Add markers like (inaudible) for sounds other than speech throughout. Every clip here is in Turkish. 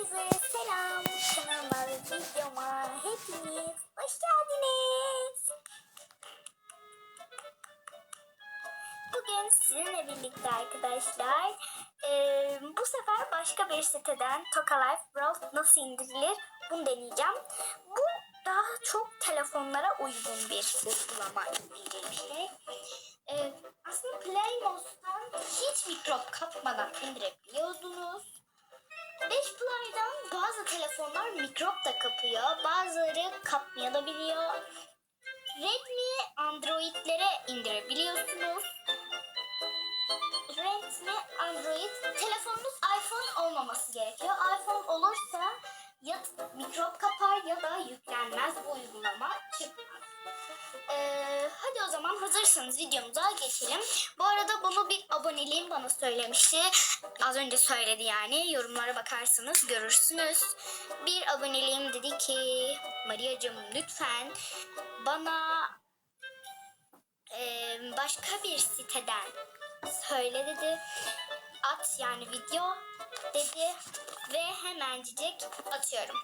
Herkese selam. Kanalıma ve videoma hepiniz hoş geldiniz. Bugün sizinle birlikte arkadaşlar eee, bu sefer başka bir siteden Toka Life World nasıl indirilir bunu deneyeceğim. Bu daha çok telefonlara uygun bir uygulama bir şey. Eee, aslında Play Mode'dan hiç mikrop kapmadan indirebiliyordunuz. 5 Play'dan bazı telefonlar mikrop da kapıyor. Bazıları kapmayabiliyor. Redmi Android'lere indirebiliyorsunuz. Redmi Android telefonunuz iPhone olmaması gerekiyor. iPhone olursa ya mikrop kapar ya da yüklenmez bu uygulama çıkmaz. Hazırsanız videomuza geçelim. Bu arada bunu bir aboneliğim bana söylemişti. Az önce söyledi yani. Yorumlara bakarsanız görürsünüz. Bir aboneliğim dedi ki Maria'cığım lütfen bana e, başka bir siteden söyle dedi. At yani video dedi ve hemencik atıyorum.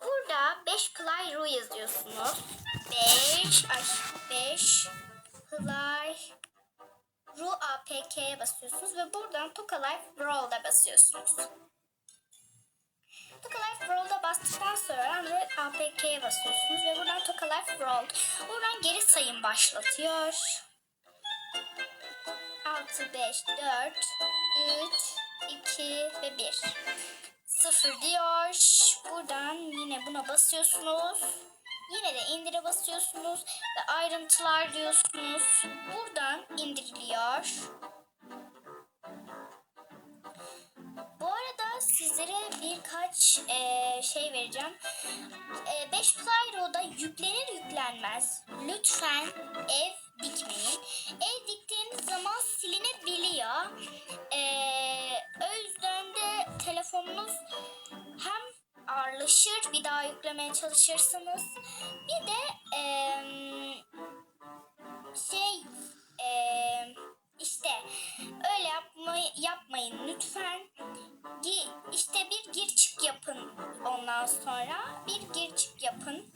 Burada 5 Play Ru yazıyorsunuz. 5 ay 5 Play Ru APK'ye basıyorsunuz ve buradan Toka Life World'a basıyorsunuz. Toka Life World'a bastıktan sonra Android APK'ye basıyorsunuz ve buradan Toka Life World. Buradan geri sayım başlatıyor. 6, 5, 4, 3, 2 ve 1. 0 diyor. Buradan yine buna basıyorsunuz. Yine de indire basıyorsunuz ve ayrıntılar diyorsunuz. Buradan indiriliyor. Bu arada sizlere birkaç eee, şey vereceğim. 5 Plyro'da yüklenir yüklenmez lütfen ev dikmeyin. Ev diktiğiniz zaman silinebiliyor. Ağırlaşır bir daha yüklemeye çalışırsınız. Bir de eee, şey eee, işte öyle yapmayı, yapmayın lütfen. Gi- işte bir gir çık yapın ondan sonra. Bir gir çık yapın.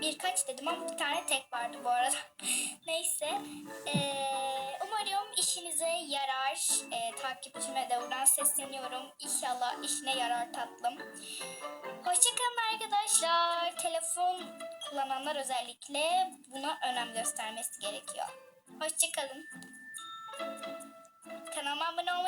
Birkaç dedim ama bir tane tek vardı bu arada. (laughs) Neyse. Ee, takipçime de buradan sesleniyorum. İnşallah işine yarar tatlım. Hoşçakalın arkadaşlar. Telefon kullananlar özellikle buna önem göstermesi gerekiyor. Hoşçakalın. Kanalıma abone olmayı,